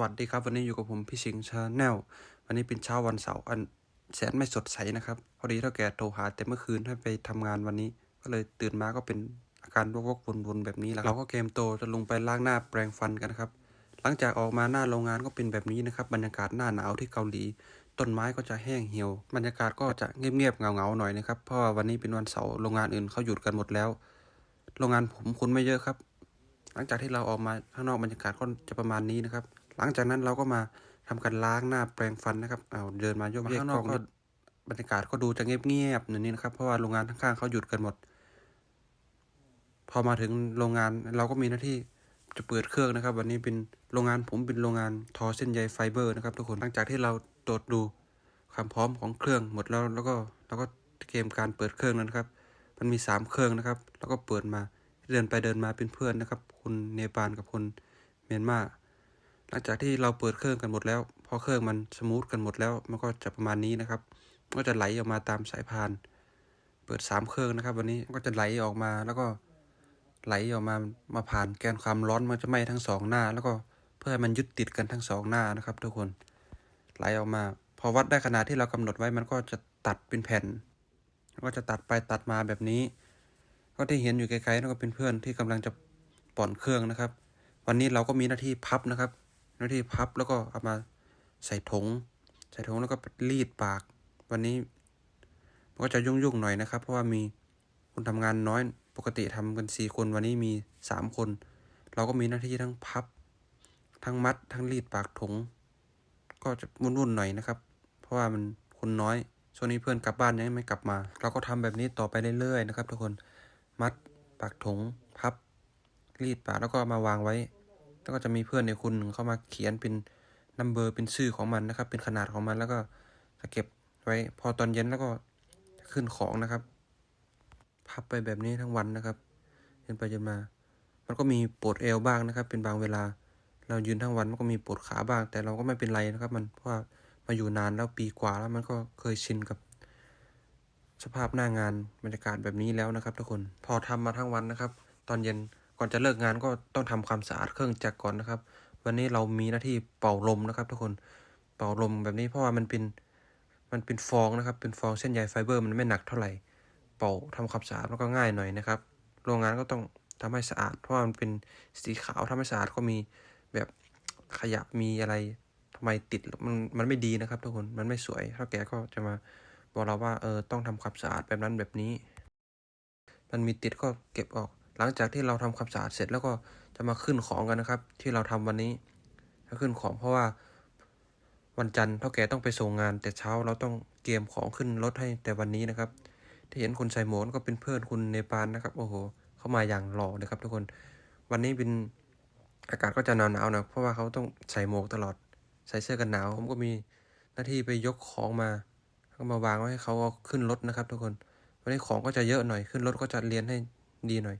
วัสดีครับ วันนี้อยู่กับผมพี่สิงห์ชาแนลวันนี้เป็นเช้าวันเสาร์อันแสนไม่สดใสนะครับ พอดีเท่าแก่โทรหาแต่เมื่อคืนให้ไปทำงานวันนี้ ก็เลยตื่นมาก็เป็นอาการวกๆวนๆแบบนี้แหละเราก็เกมโตจะลงไปล้างหน้าแปรงฟันกันนะครับ หลังจากออกมาหน้าโรงงานก็เป็นแบบนี้นะครับบรรยากาศหน้าหนาวที่เกาหลี ต้นไม้ก็จะแห้งเหี่ยว บรรยากาศก็จะเงียบๆเงาๆหน่อยนะครับเพราะว่าวันนี้เป็นวันเสาร์โรงงานอื่นเขาหยุดกันหมดแล้ว โรงงานผมคนไม่เยอะครับ หลังจากที่เราออกมาข้างนอกบรรยากาศก็จะประมาณนี้นะครับ หลังจากนั้นเราก็มาทำการล้างหน้าแปรงฟันนะครับเอาเดินมาโยกเยกข้างนอกก็บรรยากาศก็ดูจะเงียบๆอย่างนี้นะครับ เพราะว่าโรงงานข้างๆเขาหยุดกันหมด พอมาถึงโรงงานเราก็มีหน้าที่จะเปิดเครื่องนะครับ วันนี้เป็นโรงงานผมเป็นโรงงานทอเส้นใยไฟเบอร์นะครับ ทุกคนหลังจากที่เราตรวจดูความพร้อมของเครื่องหมดแล้วแล้วก็แล้วก็เกมการเปิดเครื่องนั้นครับ มันมีสามเครื่องนะครับ แล้วก็เปิดมาเดินไปเดินมาเป็นเพื่อนนะครับ คุณเนปาลกับคุณเมียนมา หลังจากที่เราเปิดเครื่องกันหมดแล้ว พอเครื่องมันสมูทกันหมดแล้ว มันก็จะประมาณนี้นะครับ ก็จะไหลออกมาตามสายพาน เปิดสามเครื่องนะครับ วันนี้ก็จะไหลออกมาแล้วก็ไหลออกมามาผ่านแกนความร้อนมันจะไหม้ทั้งสองหน้า แล้วก็เพื่อให้มันยึดติดกันทั้งสองหน้านะครับทุกคนไหลออกมา พอวัดได้ขนาดที่เรากำหนดไว้มันก็จะตัดเป็นแผ่นก็จะตัดไปตัดมาแบบนี้ ก็ที่เห็นอยู่ไกลๆนั่นก็เป็นเพื่อนที่กำลังจะป่อนเครื่องนะครับ วันนี้เราก็มีหน้าที่พับนะครับ น้าที่พับแล้วก็เอามาใส่ถุง ใส่ถุงแล้วก็รีดปาก วันนี้มันก็จะยุ่งๆหน่อยนะครับ เพราะว่ามีคนทำงานน้อยปกติทำกันสี่คนวันนี้มีสามคน เราก็มีหน้าที่ทั้งพับ ทั้งมัด ทั้งรีดปากถุง ก็จะวุ่นๆหน่อยนะครับ เพราะว่ามันคนน้อยช่วงนี้เพื่อนกลับบ้านยังไม่กลับมา เราก็ทำแบบนี้ต่อไปเรื่อยๆนะครับ ทุกคนมัดปากถุงพับรีดปากแล้วก็มาวางไว้ แล้วก็จะมีเพื่อนในคุณหนึ่งเข้ามาเขียนเป็นนัมเบอร์เป็นชื่อของมันนะครับ เป็นขนาดของมันแล้วก็จะเก็บไว้ พอตอนเย็นแล้วก็ขึ้นของนะครับ พับไปแบบนี้ทั้งวันนะครับเดินไปเดินมา มันก็มีปวดเอวบ้างนะครับ เป็นบางเวลา เรายืนทั้งวันมันก็มีปวดขาบ้าง แต่เราก็ไม่เป็นไรนะครับ มันเพราะว่ามาอยู่นานแล้วปีกว่าแล้วมันก็เคยชินกับ สภาพหน้างานบรรยากาศแบบนี้แล้วนะครับ ทุกคนพอทำมาทั้งวันนะครับ ตอนเย็น ก่อนจะเลิกงานก็ต้องทำความสะอาดเครื่องจักรก่อนนะครับ วันนี้เรามีหน้าที่เป่าลมนะครับ ทุกคนเป่าลมแบบนี้เพราะว่ามันเป็นมันเป็นฟองนะครับ เป็นฟองเส้นใยไฟเบอร์มันไม่หนักเท่าไหร่ เป่าทำความสะอาดมันก็ง่ายหน่อยนะครับ โรงงานก็ต้องทำให้สะอาด เพราะว่ามันเป็นสีขาวทำให้สะอาดก็มีแบบขยะมีอะไรทำไมติดมันมันไม่ดีนะครับ ทุกคนมันไม่สวยเท่าแกก็จะมาบอกเราว่าเออต้องทำความสะอาดแบบนั้นแบบนี้ มันมีติดก็เก็บออก หลังจากที่เราทำความสะอาดเสร็จแล้วก็จะมาขึ้นของกันนะครับ ที่เราทำวันนี้ถ้าขึ้นของเพราะว่าวันจันทร์เท่าแก่ต้องไปส่งงาน แต่เช้าเราต้องเตรียมของขึ้นรถให้แต่วันนี้นะครับ ที่เห็นคนใส่หมวกก็เป็นเพื่อนคุณเนปาลนะครับ โอ้โหเขามาอย่างหล่อเลยครับ ทุกคนวันนี้เป็นอากาศก็จะหนาวๆนะเพราะว่าเขาต้องใส่หมวกตลอด ใส่เสื้อกันหนาว ผมก็มีหน้าที่ไปยกของมาก็มาวางไว้ให้เขาเอาขึ้นรถนะครับ ทุกคนวันนี้ของก็จะเยอะหน่อยขึ้นรถก็จะเรียนให้ดีหน่อย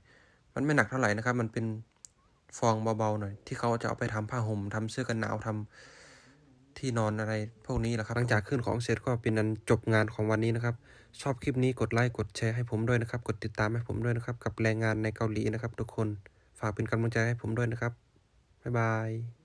มันไม่หนักเท่าไหร่นะครับ มันเป็นฟองเบาๆหน่อย ที่เขาจะเอาไปทำผ้าห่มทำเสื้อกันหนาวทำที่นอนอะไรพวกนี้แหละครับหลังจากขึ้นของเสร็จก็เป็นอันจบงานของวันนี้นะครับ ชอบคลิปนี้กดไลค์กดแชร์ให้ผมด้วยนะครับ กดติดตามให้ผมด้วยนะครับ กับแรงงานในเกาหลีนะครับ ทุกคนฝากเป็นกำลังใจให้ผมด้วยนะครับบ๊ายบาย